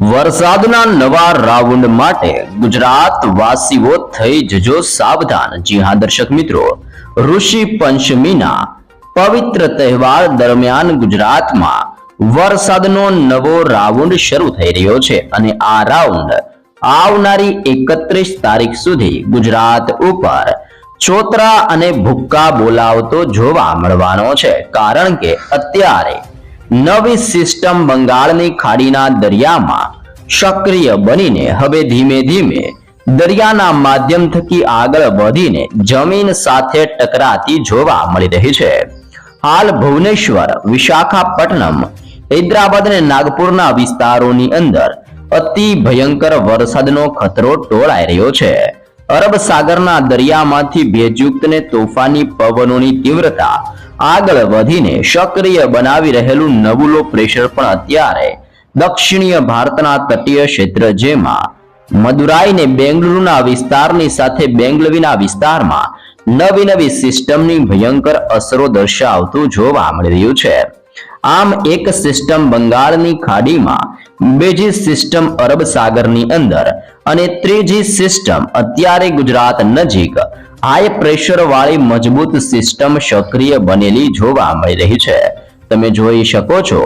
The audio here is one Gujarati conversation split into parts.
વરસાદના નવા રાઉન્ડ માટે ગુજરાત વાસીઓ થઈ જજો સાવધાન. જી હા, દર્શક મિત્રો, ઋષિ પંચમીના પવિત્ર તહેવાર દરમિયાન ગુજરાતમાં વરસાદનો નવો રાઉન્ડ શરૂ થઈ રહ્યો છે અને આ રાઉન્ડ આવનારી એકત્રીસ તારીખ સુધી ગુજરાત ઉપર ચોતરા અને ભુક્કા બોલાવતો જોવા મળવાનો છે. કારણ કે અત્યારે નવી સિસ્ટમ બંગાળની ખાડીના દરિયામાં સક્રિય બનીને હવે ધીમે ધીમે દરિયાના માધ્યમ થકી આગળ વધીને જમીન સાથે ટકરાતી જોવા મળી રહી છે. હાલ ભુવનેશ્વર, વિશાખાપટ્ટનમ, હૈદરાબાદ અને નાગપુરના વિસ્તારોની અંદર અતિ ભયંકર વરસાદનો ખતરો ટોળાઈ રહ્યો છે. અરબ સાગરના દરિયામાંથી ભેજયુક્ત ને તોફાની પવનોની તીવ્રતા આગળ વધીને સક્રિય બનાવી રહેલું નબુલો પ્રેશર પણ અત્યારે દક્ષિણીય ભારતના તટીય ક્ષેત્ર જેમાં મદુરાઈ ને બેંગલુરુના વિસ્તારની સાથે બેંગલવીના વિસ્તારમાં નવી નવી સિસ્ટમની ભયંકર અસરો દર્શાવતું જોવા મળી રહ્યું છે. આમ એક સિસ્ટમ બંગાળની ખાડીમાં, બીજી સિસ્ટમ અરબ સાગરની અંદર અને ત્રીજી સિસ્ટમ અત્યારે ગુજરાત નજીક હાઈ પ્રેશર વાળી મજબૂત સિસ્ટમ સક્રિય બનેલી જોવા મળી રહી છે. તમે જોઈ શકો છો,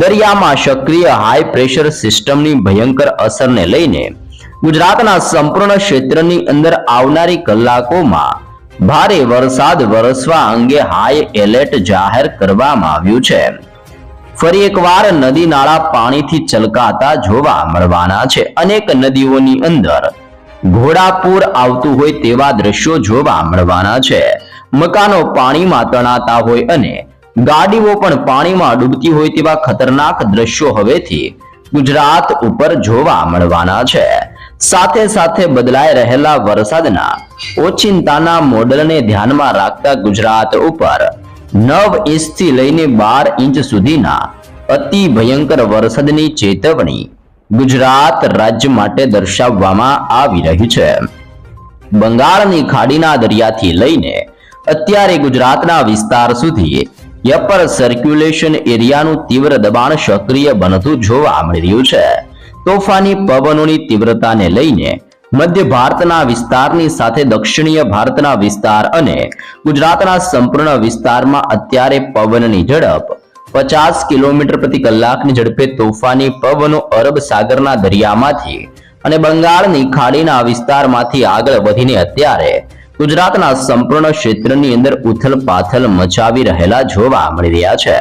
દરિયામાં સક્રિય હાઈ પ્રેશર સિસ્ટમની ભયંકર અસરને લઈને ગુજરાતના સંપૂર્ણ ક્ષેત્રની અંદર આવનારી કલાકોમાં ભારે વરસાદ વરસવા અંગે હાઈ એલર્ટ જાહેર કરવામાં આવ્યું છે. ફરી એકવાર નદી નાળા પાણીથી ચલકાતા જોવા મળવાના છે. અનેક નદીઓની અંદર ઘોડાપૂર આવતું હોય તેવા દ્રશ્યો જોવા મળવાના છે. મકાનો પાણીમાં તણાતા હોય અને ગાડીઓ પણ પાણીમાં ડૂબતી હોય તેવા ખતરનાક દ્રશ્યો હવેથી ગુજરાત ઉપર જોવા મળવાના છે. સાથે સાથે બદલાઈ રહેલા વરસાદના ઓચિંતાના મોડલને ધ્યાનમાં રાખતા ગુજરાત ઉપર નવ ઇંચથી લઈને બાર ઇંચ સુધીના અતિ ભયંકર વરસાદની ચેતવણી ગુજરાત રાજ્ય માટે દર્શાવવામાં આવી રહી છે. બંગાળની ખાડીના દરિયાથી લઈને અત્યારે ગુજરાતના વિસ્તાર સુધી યપર સર્ક્યુલેશન એરિયાનું તીવ્ર દબાણ સક્રિય બનતું જોવા મળી રહ્યું છે. તોફાની પવનોની તીવ્રતાને લઈને મધ્ય ભારતના વિસ્તારની સાથે દક્ષિણીય ભારતના વિસ્તાર અને ગુજરાતના સંપૂર્ણ વિસ્તારમાં અત્યારે પવનની ઝડપ પચાસ કિલોમીટર પ્રતિ કલાકની ઝડપે તોફાની પવનો અરબ સાગરના દરિયામાંથી અને બંગાળની ખાડીના વિસ્તારમાંથી આગળ વધીને અત્યારે ગુજરાતના સંપૂર્ણ ક્ષેત્રની અંદર ઉથલ પાથલ મચાવી રહેલા જોવા મળી રહ્યા છે.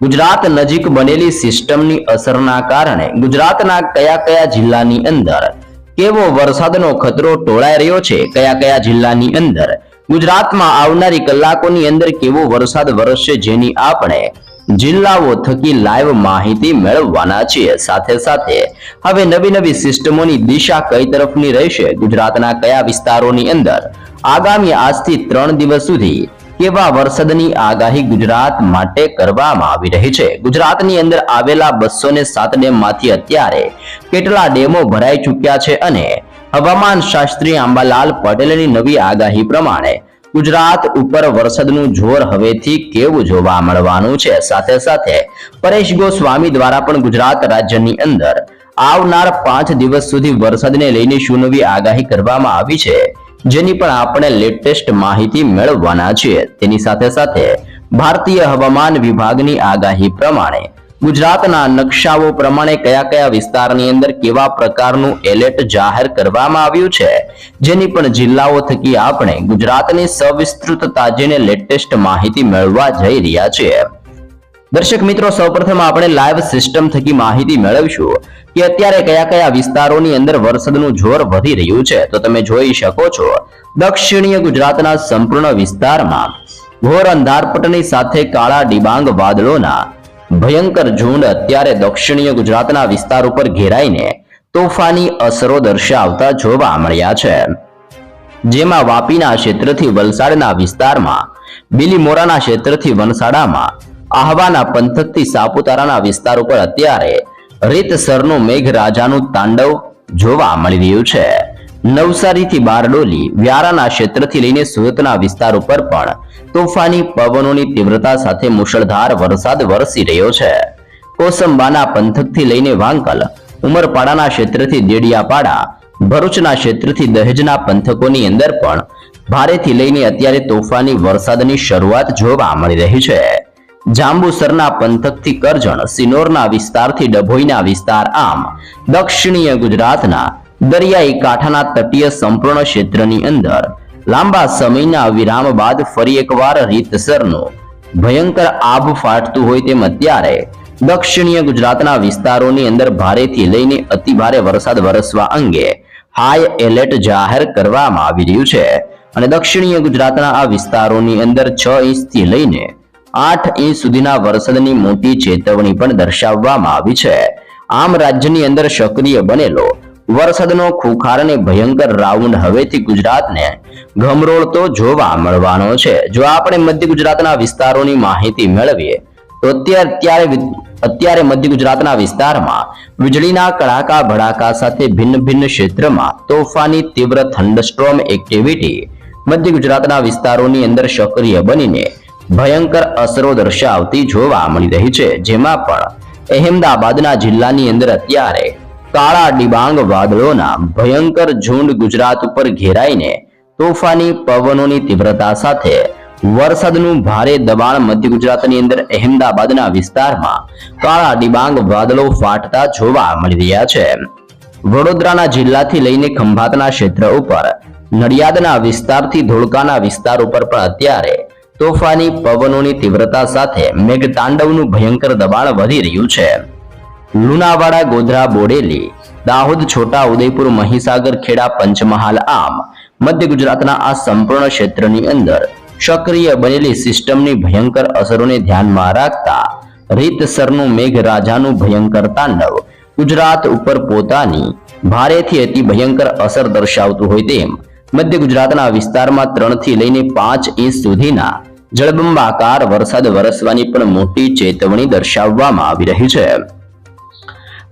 ગુજરાત નજીક બનેલી સિસ્ટમની અસરના કારણે ગુજરાતના કયા કયા જિલ્લાની અંદર કેવો વરસાદનો ખતરો ટોળાઈ રહ્યો છે? કયા કયા જિલ્લાની અંદર? ગુજરાતમાં આવનારી કલાકોની અંદર કેવો વરસાદ વરસશે જેની આપણે જિલ્લાઓ થકી લાઈવ માહિતી મેળવવાના છીએ. સાથે સાથે હવે નવી નવી સિસ્ટમોની દિશા કઈ તરફની રહેશે? ગુજરાતના કયા વિસ્તારોની અંદર? આગામી આજથી ત્રણ દિવસ સુધી કેવા વરસાદની આગાહી ગુજરાત માટે કરવામાં આવી રહી છે. ગુજરાતની અંદર આવેલા બસો ને સાત ડેમમાંથી અત્યારે કેટલા ડેમો ભરાઈ ચૂક્યા છે અને હવામાન શાસ્ત્રી આંબાલાલ પટેલની નવી આગાહી પ્રમાણે ગુજરાત ઉપર વરસાદનું જોર હવેથી કેવું જોવા મળવાનું છે? સાથે સાથે પરેશ ગોસ્વામી દ્વારા પણ ગુજરાત રાજ્યની અંદર આવનાર પાંચ દિવસ સુધી વરસાદને લઈને શું નવી આગાહી કરવામાં આવી છે? જેની પણ આપણે લેટેસ્ટ માહિતી મેળવવાના છીએ. તેની સાથે સાથે ભારતીય હવામાન વિભાગની આગાહી પ્રમાણે ગુજરાતના નકશાઓ પ્રમાણે કયા કયા વિસ્તારની અંદર કેવા પ્રકારનું એલર્ટ જાહેર કરવામાં આવ્યું છે, જેની પણ જિલ્લાઓ થકી આપણે ગુજરાતની સવિસ્તૃત તાજીને લેટેસ્ટ માહિતી મેળવવા જઈ રહ્યા છીએ. દર્શક મિત્રો, સૌપ્રથમ આપણે લાઈવ સિસ્ટમ થકી માહિતી મેળવીશું કે અત્યારે કયા કયા વિસ્તારોની અંદર વરસાદનું જોર વધી રહ્યું છે. તો તમે જોઈ શકો છો, દક્ષિણીય ગુજરાતના સંપૂર્ણ વિસ્તારમાં ઘોર અંધારપટની સાથે કાળા ડિબાંગ વાદળોના ભયંકર ઝુંડ અત્યારે દક્ષિણીય ગુજરાતના વિસ્તાર ઉપર ઘેરાઈને તોફાની અસરો દર્શાવતા જોવા મળ્યા છે. જેમાં વાપીના ક્ષેત્રથી વલસાડના વિસ્તારમાં, બિલીમોરાના ક્ષેત્રથી વનસાડામાં આહવાના પંથકથી સાપુતારાના વિસ્તાર ઉપર અત્યારે રીતસરનું મેઘરાજાનું તાંડવ જોવા મળી રહ્યું છે. નવસારીથી બારડોલી, વ્યારાના ક્ષેત્રથી લઈને સુરતના વિસ્તાર ઉપર પણ તોફાની પવનોની તીવ્રતા સાથે મુશળધાર વરસાદ વરસી રહ્યો છે. કોસંબાના પંથકથી લઈને વાંકલ, ઉમરપાડાના ક્ષેત્રથી દેડિયાપાડા, ભરૂચના ક્ષેત્રથી દહેજના પંથકોની અંદર પણ ભારેથી લઈને અત્યારે તોફાની વરસાદની શરૂઆત જોવા મળી રહી છે. જાંબુસરના પંથકથી કરજણ સિનોરના વિસ્તારથી ડભોઈના વિસ્તાર આમ. દક્ષિણીય ગુજરાતના દરિયાઈ કાંઠાના તટીય સંપૂર્ણ ક્ષેત્રની અંદર લાંબા સમયના વિરામ બાદ ફરી એકવાર રીતસરનું ભયંકર આભ ફાટતું હોય તેમ અત્યારે દક્ષિણીય ગુજરાતના વિસ્તારોની અંદર ભારેથી લઈને અતિભારે વરસાદ વરસવા અંગે હાઈ એલર્ટ જાહેર કરવામાં આવી રહ્યું છે. અને દક્ષિણીય ગુજરાતના આ વિસ્તારોની અંદર છ ઇંચથી લઈને આઠ ઇંચ સુધીના વરસાદની મોટી ચેતવણી પણ દર્શાવવામાં આવી છે. આમ રાજ્યની અંદર સક્રિય બનેલો વરસાદનો ખુખાર અને ભયંકર રાઉન્ડ હવેથી ગુજરાતને ગમરોળતો જોવા મળવાનો છે. જો આપણે મધ્ય ગુજરાતના વિસ્તારોની માહિતી મેળવીએ, તો અત્યારે અત્યારે મધ્ય ગુજરાતના વિસ્તારમાં વીજળીના કડાકા ભડાકા સાથે ભિન્ન ભિન્ન ક્ષેત્રમાં તોફાની તીવ્ર થંડસ્ટ્રોમ એક્ટિવિટી મધ્ય ગુજરાતના વિસ્તારોની અંદર સક્રિય બનીને ભયંકર અસરો દર્શાવતી જોવા મળી રહી છે, જેમાં પણ અહેમદાબાદના જિલ્લાની અંદર અત્યારે કાળા ડિબાંગ વાદળોના ભયંકર ઝુંડ ગુજરાત ઉપર ઘેરાઈને તોફાની પવનોની તીવ્રતા સાથે વરસાદનું ભારે દબાણ મધ્ય ગુજરાતની અંદર અહેમદાબાદના વિસ્તારમાં કાળા ડિબાંગ વાદળો ફાટતા જોવા મળી રહ્યા છે. વડોદરાના જિલ્લાથી લઈને ખંભાતના ક્ષેત્ર ઉપર નડિયાદના વિસ્તારથી ધોળકાના વિસ્તાર ઉપર પણ અત્યારે તોફાની પવનોની તીવ્રતા સાથે મેઘતાંડવનું ભયંકર દબાણ વધી રહ્યું છે. લુણાવાડા ગોધરા બોડેલી, દાહોદ છોટા ઉદયપુર મહીસાગર ખેડા પંચમહાલ આમ મધ્ય ગુજરાતના આ સંપૂર્ણ ક્ષેત્રની અંદર સક્રિય બનેલી સિસ્ટમની ભયંકર અસરોને ધ્યાનમાં રાખતા રીતસરનું મેઘરાજાનું ભયંકર તાંડવ ગુજરાત ઉપર પોતાની ભારેથી અતિ ભયંકર અસર દર્શાવતું હોય તેમ મધ્ય ગુજરાતના વિસ્તારમાં ત્રણથી લઈને પાંચ ઇંચ સુધીના જળબંબાકાર વરસાદ વરસવાની પણ મોટી ચેતવણી દર્શાવવામાં આવી રહી છે.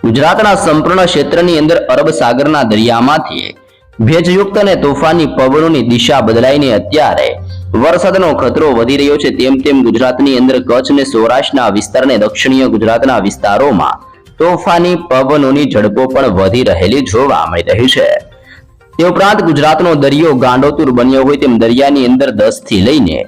ગુજરાતના સંપૂર્ણ ક્ષેત્રની અંદર અરબ સાગરના દરિયામાંથી ભેજયુક્ત અને તોફાની પવનોની દિશા બદલાઈને અત્યારે વરસાદનો ખતરો વધી રહ્યો છે. તેમ તેમ ગુજરાતની અંદર કચ્છ અને સૌરાષ્ટ્રના વિસ્તારને દક્ષિણીય ગુજરાતના વિસ્તારોમાં તોફાની પવનોની ઝડપો પણ વધી રહેલી જોવા મળી રહી છે. તે ઉપરાંત ગુજરાતનો દરિયો ગાંડોતુર બન્યો હોય તેમ દરિયાની અંદર દસથી લઈને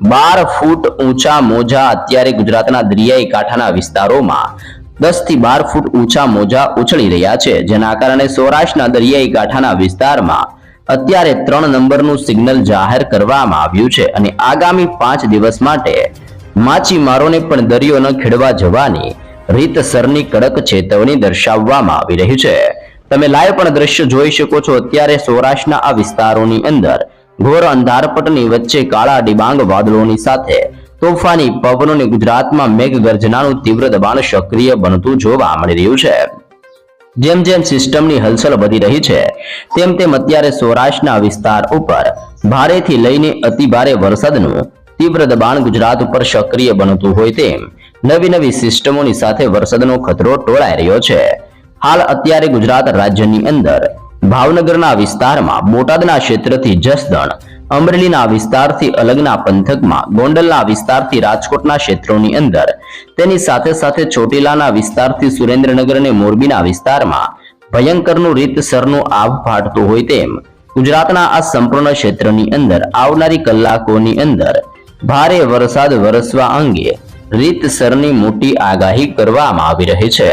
બાર ફૂટ ઊંચા મોજા અત્યારે ગુજરાતના દરિયાઈ કાંઠાના વિસ્તારોમાં દસથી બાર ફૂટ ઊંચા મોજા ઉછળી રહ્યા છે. જેના કારણે સૌરાષ્ટ્રના દરિયાઈ કાંઠાના વિસ્તારમાં અત્યારે ત્રણ નંબરનું સિગ્નલ જાહેર કરવામાં આવ્યું છે અને આગામી પાંચ દિવસ માટે માછીમારોને પણ દરિયો ન ખેડવા જવાની રીતસરની કડક ચેતવણી દર્શાવવામાં આવી રહી છે. તમે લાઈવ પણ દ્રશ્ય જોઈ શકો છો. અત્યારે સૌરાષ્ટ્રના આ વિસ્તારોની અંદર ઘોર અંધારપટની વચ્ચે કાળા ડિબાંગ વાદળોની સાથે. તોફાની પવનોને ગુજરાતમાં મેઘગર્જનાનું તીવ્ર દબાણ સક્રિય બનતું જોવા મળી રહ્યું છે. જેમ જેમ સિસ્ટમની હલચલ વધી રહી છે, તેમ તેમ અત્યારે સૌરાષ્ટ્રના વિસ્તાર ઉપર ભારેથી લઈને અતિ ભારે વરસાદનું તીવ્ર દબાણ ગુજરાત ઉપર સક્રિય બનતું હોય તેમ નવી નવી સિસ્ટમોની સાથે વરસાદનો ખતરો ટોળાઈ રહ્યો છે. હાલ અત્યારે ગુજરાત રાજ્યની અંદર ભાવનગરના વિસ્તારમાં બોટાદના ક્ષેત્રથી જસદણ, અમરેલીના વિસ્તારથી અલગના પંથકમાં, ગોંડલના વિસ્તારથી રાજકોટના ક્ષેત્રોની અંદર. તેની સાથે સાથે ચોટીલાના વિસ્તારથી સુરેન્દ્રનગર અને મોરબીના વિસ્તારમાં ભયંકરનું રીતસરનું આભ ફાટતું હોય તેમ, ગુજરાતના આ સંપૂર્ણ ક્ષેત્રની અંદર આવનારી કલાકોની અંદર ભારે વરસાદ વરસવા અંગે રીતસરની મોટી આગાહી કરવામાં આવી રહી છે.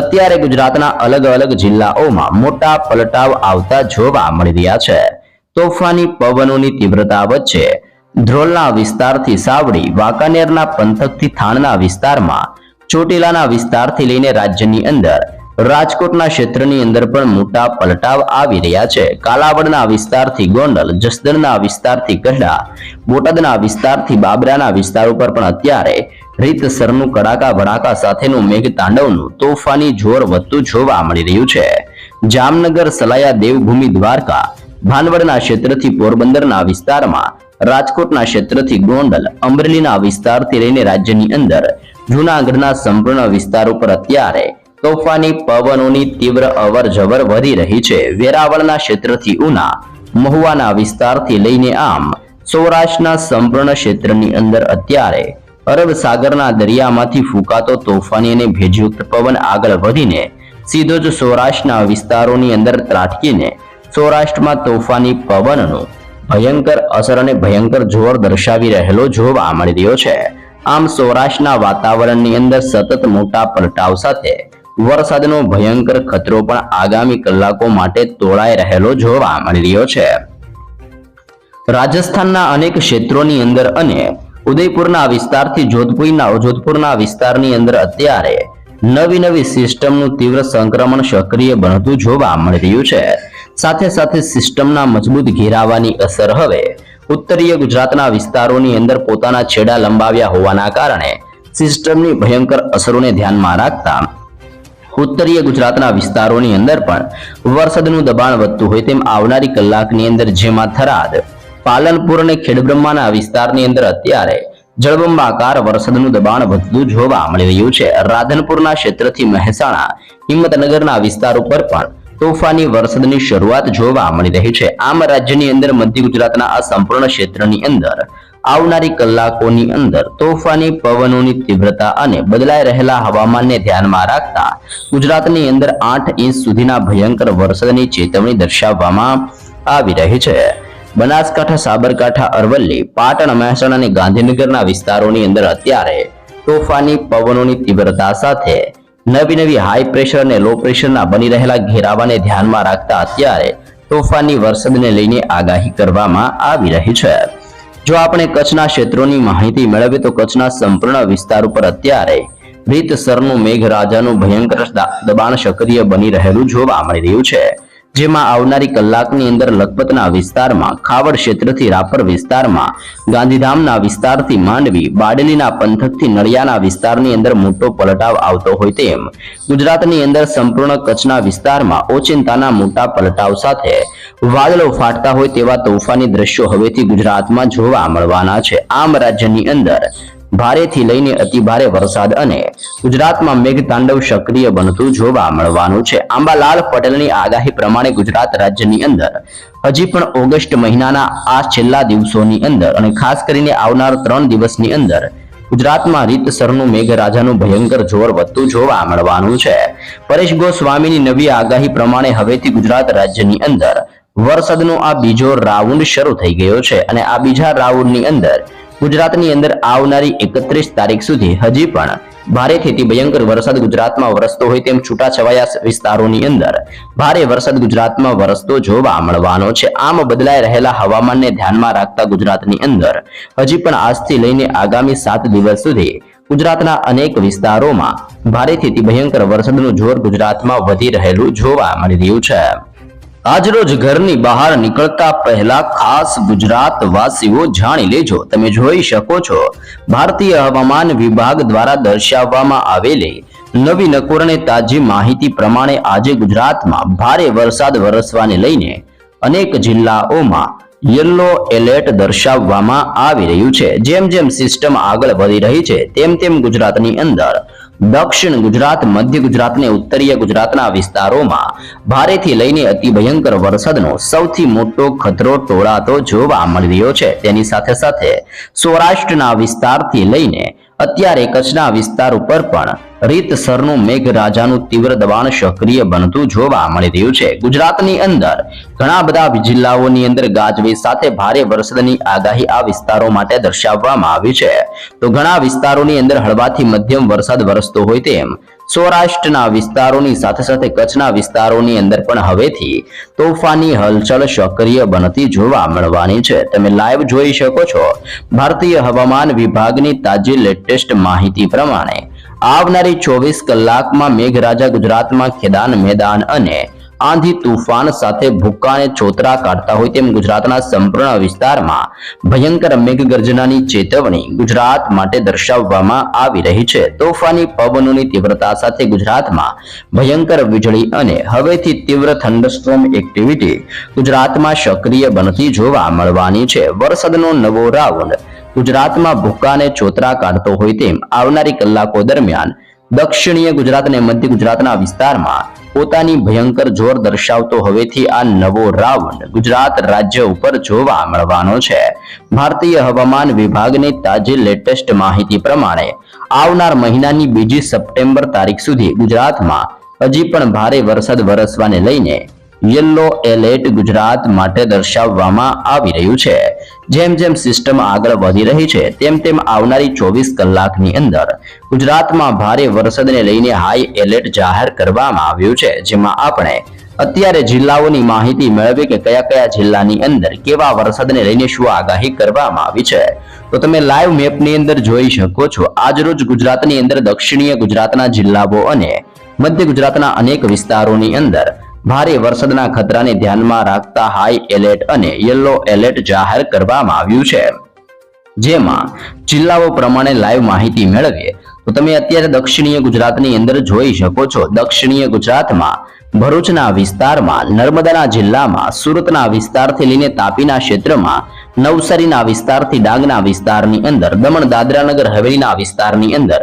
અત્યારે ગુજરાતના અલગ અલગ જિલ્લાઓમાં મોટા પલટાવ આવતા જોવા મળી રહ્યા છે. તોફાની પવનોની તીવ્રતા વચ્ચે ધ્રોલના વિસ્તારથી સાવડી, વાંકાનેરના પંથકથી થાણના વિસ્તારમાં, ચોટીલાના વિસ્તારથી લઈને રાજ્યની અંદર, રાજકોટના ક્ષેત્રની અંદર પણ મોટા પલટાવ આવી રહ્યા છે. કાલાવડના વિસ્તારથી ગોંડલ, જસદણના વિસ્તારથી ગઢડા, બોટાદના વિસ્તારથી બાબરાના વિસ્તાર ઉપર પણ અત્યારે રીતસરનું કડાકા ભડાકા સાથેનું મેઘતાંડવનું તોફાની જોર વધતું જોવા મળી રહ્યું છે. જામનગર, સલાયા દેવભૂમિ દ્વારકા, ભાનવડના ક્ષેત્રથી પોરબંદરના વિસ્તારમાં, રાજકોટના ક્ષેત્રથી ગોંડલ, અમરેલીના વિસ્તારથી લઈને રાજ્યની અંદર, જૂનાગઢના સંપૂર્ણ વિસ્તાર ઉપર અત્યારે તોફાની પવનોની તીવ્ર અવર જવર વધી રહી છે. વેરાવળના ક્ષેત્રથી ઉના, મહુવાના વિસ્તારથી લઈને આમ, સૌરાષ્ટ્રના સંપૂર્ણ ક્ષેત્રની અંદર અત્યારે અરબ સાગરના દરિયામાંથી ફૂંકાતો તોફાની અને ભેજયુક્ત પવન આગળ વધીને સીધો જ સૌરાષ્ટ્રના વિસ્તારોની અંદર ત્રાટકીને સૌરાષ્ટ્રમાં તોફાની પવનનો ભયંકર અસર અને ભયંકર જોર દર્શાવી રહેલો જોવા મળી રહ્યો છે. આમ સૌરાષ્ટ્રના વાતાવરણની અંદર સતત મોટા પલટાવ સાથે વરસાદનો ભયંકર ખતરો પણ આગામી કલાકો માટે તોળાઈ રહેલો જોવા મળી રહ્યો છે. રાજસ્થાનના અનેક ક્ષેત્રોની અંદર અને ઉદયપુરના વિસ્તારથી જોધપુરના જોધપુરના વિસ્તારની અંદર અત્યારે નવી નવી સિસ્ટમનું તીવ્ર સંક્રમણ સક્રિય બનતું જોવા મળી રહ્યું છે. સાથે સાથે સિસ્ટમના મજબૂત ઘેરાવાની અસર હવે ઉત્તરીય ગુજરાતના વિસ્તારોની અંદર પોતાના છેડા લંબાવ્યા હોવાના કારણે સિસ્ટમની ભયંકર અસરોને ધ્યાનમાં રાખતા ઉત્તરીય ગુજરાતના વિસ્તારોની અંદર પણ વરસાદનું દબાણ વધતું હોય તેમ આવનારી કલાકની અંદર જેમાં થરાદ પાલનપુર અને ખેડબ્રહ્માના વિસ્તારની અંદર અત્યારે જળબંબાકાર વરસાદનું દબાણ વધતું જોવા મળી રહ્યું છે. રાધનપુરના ક્ષેત્રથી મહેસાણા, હિંમતનગરના વિસ્તાર ઉપર પણ તોફાની વરસાદની શરૂઆત જોવા મળી રહી છે. આમ રાજ્યની અંદર મધ્ય ગુજરાતના આ સંપૂર્ણ ક્ષેત્રની અંદર આવનારી કલાકોની અંદર તોફાની પવનોની તીવ્રતા અને બદલાઈ રહેલા હવામાનને ધ્યાનમાં રાખતા ગુજરાતની અંદર આઠ ઇંચ સુધીના ભયંકર વરસાદની ચેતવણી દર્શાવવામાં આવી રહી છે. બનાસકાંઠા, સાબરકાંઠા, અરવલ્લી, પાટણ, મહેસાણા અને ગાંધીનગરના વિસ્તારોની અંદર અત્યારે તોફાની પવનોની તીવ્રતા સાથે નવી નવી હાઈ પ્રેશર અને લો પ્રેશરના બની રહેલા ઘેરાવાને ધ્યાનમાં રાખતા અત્યારે તોફાની વરસાદને લઈને આગાહી કરવામાં આવી રહી છે. જો આપણે કચ્છના ક્ષેત્રોની માહિતી મેળવીએ તો કચ્છના સંપૂર્ણ વિસ્તાર ઉપર અત્યારે રીતસરનું મેઘરાજાનું ભયંકર દબાણ સક્રિય બની રહેલું જોવા મળી રહ્યું છે. જેમાં આવનારી કલાકની અંદર લખપતના વિસ્તારમાં, ખાવડ ક્ષેત્રથી રાપર વિસ્તારમાં, ગાંધીધામના વિસ્તારથી માંડવી, બાડલીના પંથકથી નળિયાના વિસ્તારની અંદર મોટો પલટાવ આવતો હોય તેમ, ગુજરાતની અંદર સંપૂર્ણ કચ્છના વિસ્તારમાં ઓચિંતાના મોટા પલટાવ સાથે વાદળો ફાટતા હોય તેવા તોફાની દ્રશ્યો હવેથી ગુજરાતમાં જોવા મળવાના છે. આમ રાજ્યની અંદર ભારેથી લઈને અતિ ભારે વરસાદ અને ગુજરાતમાં મેઘતાંડવ સક્રિય બનતું જોવા મળવાનું છે. આંબાલાલ પટેલની આગાહી પ્રમાણે ગુજરાત રાજ્યની અંદર હજી પણ ઓગસ્ટ મહિનાના આ છેલ્લા દિવસોની અંદર અને ખાસ કરીને આવનાર ત્રણ દિવસની અંદર ગુજરાતમાં રીતસરનું મેઘરાજાનું ભયંકર જોર વધતું જોવા મળવાનું છે. પરેશ ગોસ્વામીની નવી આગાહી પ્રમાણે હવેથી ગુજરાત રાજ્યની અંદર વરસાદનો આ બીજો રાઉન્ડ શરૂ થઈ ગયો છે અને આ બીજા રાઉન્ડની અંદર ગુજરાતની અંદર આવનારી એકત્રીસ તારીખ સુધી હજી પણ ભારેથી ભયંકર વરસાદ ગુજરાતમાં વરસતો હોય તેમ છૂટાછવાયા વિસ્તારોની અંદર ભારે વરસાદ ગુજરાતમાં વરસતો જોવા મળવાનો છે. આમ બદલાઈ રહેલા હવામાનને ધ્યાનમાં રાખતા ગુજરાતની અંદર હજી પણ આજથી લઈને આગામી સાત દિવસ સુધી ગુજરાતના અનેક વિસ્તારોમાં ભારેથી ભયંકર વરસાદનું જોર ગુજરાતમાં વધી રહેલું જોવા મળી રહ્યું છે. આજરોજ ઘરની બહાર નીકળતા પહેલા ખાસ ગુજરાત વાસીઓ જાણી લેજો. તમે જોઈ શકો છો, ભારતીય હવામાન વિભાગ દ્વારા દર્શાવવામાં આવેલી નવી નકોર તાજી માહિતી પ્રમાણે આજે ગુજરાતમાં ભારે વરસાદ વરસવાને લઈને અનેક જિલ્લાઓમાં યલો એલર્ટ દર્શાવવામાં આવી રહ્યું છે. જેમ જેમ સિસ્ટમ આગળ વધી રહી છે, તેમ તેમ ગુજરાતની અંદર દક્ષિણ ગુજરાત, મધ્ય ગુજરાત અને ઉત્તરીય ગુજરાતના વિસ્તારોમાં ભારેથી લઈને અતિ ભયંકર વરસાદનો સૌથી મોટો ખતરો ટોળાતો જોવા મળી રહ્યો છે. તેની સાથે સાથે સૌરાષ્ટ્રના વિસ્તારથી લઈને અત્યારે કચ્છના વિસ્તાર ઉપર પણ રીતસરનું મેઘરાજાનું તીવ્ર દબાણ સક્રિય બનતું જોવા મળી રહ્યું છે. ગુજરાતની અંદર ઘણા બધા જિલ્લાઓની અંદર ગાજવીજ સાથે ભારે વરસાદની આગાહી આ વિસ્તારો માટે દર્શાવવામાં આવી છે. તો ઘણા વિસ્તારોની અંદર હળવાથી મધ્યમ વરસાદ વરસતો હોય તેમ સૌરાષ્ટ્રના વિસ્તારોની સાથે સાથે કચ્છના વિસ્તારોની અંદર પણ હવેથી તોફાની હલચલ સક્રિય બનતી જોવા મળવાની છે. તમે લાઈવ જોઈ શકો છો. ભારતીય હવામાન વિભાગની તાજી લેટેસ્ટ માહિતી પ્રમાણે આવનારી ચોવીસ કલાકમાં મેઘરાજા ગુજરાતમાં ખેદાન મેદાન અને આંધી તુફાન સાથે ભૂક્કાને ચોતરા કાઢતા હોય તેમ ગુજરાતના સંપૂર્ણ વિસ્તારમાં ભયંકર મેઘગર્જનાની ચેતવણી ગુજરાત માટે દર્શાવવામાં આવી રહી છે. તોફાની પવનોની તીવ્રતા સાથે ગુજરાતમાં ભયંકર વીજળી અને હવેથી તીવ્ર થંડરસ્ટોર્મ એક્ટિવિટી ગુજરાતમાં સક્રિય બનતી જોવા મળવાની છે. વરસાદનો નવો રાઉન્ડ ગુજરાતમાં ભૂકાને ચોતરા કાઢતો હોય તેમ આવનારી કલાકો દરમિયાન દક્ષિણીય ગુજરાત અને મધ્ય ગુજરાતના વિસ્તારમાં પોતાની ભયંકર જોર દર્શાવતો હવેથી આ નવો રાઉન્ડ ગુજરાત રાજ્ય ઉપર જોવા મળવાનો છે. ભારતીય હવામાન વિભાગની તાજી લેટેસ્ટ માહિતી પ્રમાણે આવનાર મહિનાની બીજી સપ્ટેમ્બર તારીખ સુધી ગુજરાતમાં હજી પણ ભારે વરસાદ વરસવાને લઈને યલો એલર્ટ ગુજરાત માટે દર્શાવવામાં આવી રહ્યું છે. જેમ જેમ સિસ્ટમ આગળ વધી રહી છે, તેમ તેમ આવનારી ચોવીસ કલાકની અંદર ગુજરાતમાં ભારે વરસાદને લઈને હાઈ એલર્ટ જાહેર કરવામાં આવ્યું છે, જેમાં આપણે અત્યારે જિલ્લાઓની માહિતી મેળવી કે કયા કયા જિલ્લાની અંદર કેવા વરસાદને લઈને શું આગાહી કરવામાં આવી છે. તો તમે લાઈવ મેપની અંદર જોઈ શકો છો, આજરોજ ગુજરાતની અંદર દક્ષિણીય ગુજરાતના જિલ્લાઓ અને મધ્ય ગુજરાતના અનેક વિસ્તારોની અંદર ભારે વરસાદના ખતરાને ધ્યાનમાં રાખતા હાઈ એલર્ટ અને યલો એલર્ટ જાહેર કરવામાં આવ્યું છે. જેમાં જિલ્લાઓ પ્રમાણે લાઈવ માહિતી મેળવીએ, તો તમે અત્યારે દક્ષિણીય ગુજરાતની અંદર જોઈ શકો છો. દક્ષિણીય ગુજરાતમાં ભરૂચના વિસ્તારમાં, નર્મદાના જિલ્લામાં, સુરતના વિસ્તારથી લઈને તાપીના ક્ષેત્રમાં, નવસારીના વિસ્તારથી ડાંગના વિસ્તારની અંદર, દમણ, દાદરાનગર, હવેલીના વિસ્તારની અંદર,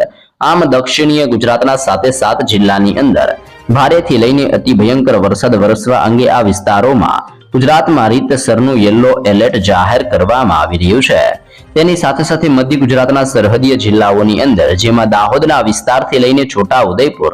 આમ દક્ષિણીય ગુજરાતના સાથે સાત જિલ્લાની અંદર ભારેથી લઈને અતિ ભયંકર વરસાદ વરસવા અંગે આ વિસ્તારોમાં ગુજરાતમાં રીતસરનું યલો એલર્ટ જાહેર કરવામાં આવી રહ્યું છે. તેની સાથે સાથે મધ્ય ગુજરાતના સરહદીય જિલ્લાઓની અંદર, જેમાં દાહોદના વિસ્તારથી લઈને છોટા ઉદયપુર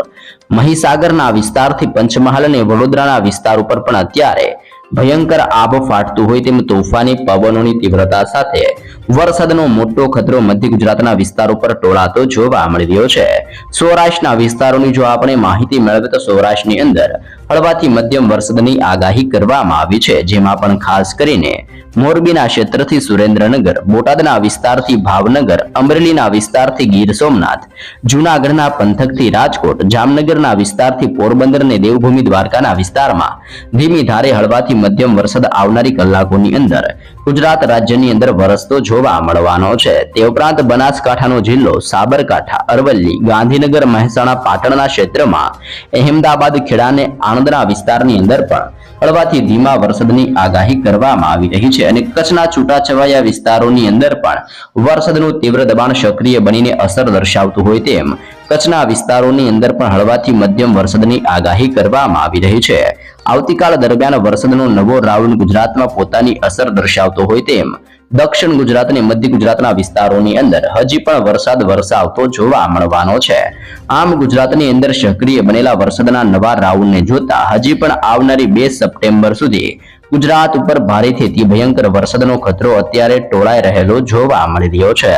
મહીસાગરના વિસ્તારથી પંચમહાલ અને વડોદરાના વિસ્તાર ઉપર પણ અત્યારે ભયંકર આબ ફાટતું હોય તેમ તોફાની પવનોની તીવ્રતા સાથે વરસાદનો મોટો ખતરો મધ્ય ગુજરાતના વિસ્તારો પર ટોળાતો જોવા મળી રહ્યો છે. સૌરાષ્ટ્રના વિસ્તારોની જો આપણે માહિતી મેળવીએ તો સૌરાષ્ટ્રની અંદર હળવાથી મધ્યમ વરસાદની આગાહી કરવામાં આવી છે, જેમાં પણ ખાસ કરીને મોરબીના ક્ષેત્રથી સુરેન્દ્રનગર, બોટાદના વિસ્તારથી ભાવનગર, અમરેલીના વિસ્તારથી ગીર સોમનાથ, જૂનાગઢના પંથકથી રાજકોટ, જામનગરના વિસ્તારથી પોરબંદર અને દેવભૂમિ દ્વારકાના વિસ્તારમાં ધીમી ધારે હળવાથી મધ્યમ વરસાદ આવનારી કલાકોની અંદર ગુજરાત રાજ્યની અંદર વરસતો જોવા મળવાનો છે. તે ઉપરાંત બનાસકાંઠાનો જિલ્લો સાબરકાંઠા, અરવલ્લી, ગાંધીનગર, મહેસાણા, પાટણના ક્ષેત્રમાં અહેમદાબાદ ખેડા અને આણંદના વિસ્તારની અંદર પણ હળવાથી ધીમા વરસાદની આગાહી કરવામાં આવી રહી છે અને કચ્છના છૂટાછવાયા વિસ્તારોની અંદર પણ વરસાદનું તીવ્ર દબાણ સક્રિય બનીને અસર દર્શાવતું હોય તેમ કચ્છના વિસ્તારોની અંદર પણ હળવાથી મધ્યમ વરસાદની આગાહી કરવામાં આવી રહી છે. આવતીકાલ દરમિયાન વરસાદનો નવો રાઉન્ડ ગુજરાતમાં પોતાની અસર દર્શાવતો હોય તેમ દક્ષિણ ગુજરાત અને મધ્ય ગુજરાતના વિસ્તારોની અંદર હજી પણ વરસાદ વરસાવતો જોવા મળવાનો છે. આમ ગુજરાતની અંદર સક્રિય બનેલા વરસાદના નવા રાઉન્ડને જોતા હજી પણ આવનારી બે સપ્ટેમ્બર સુધી ગુજરાત ઉપર ભારેથી ભયંકર વરસાદનો ખતરો અત્યારે ટોળાઈ રહેલો જોવા મળી રહ્યો છે.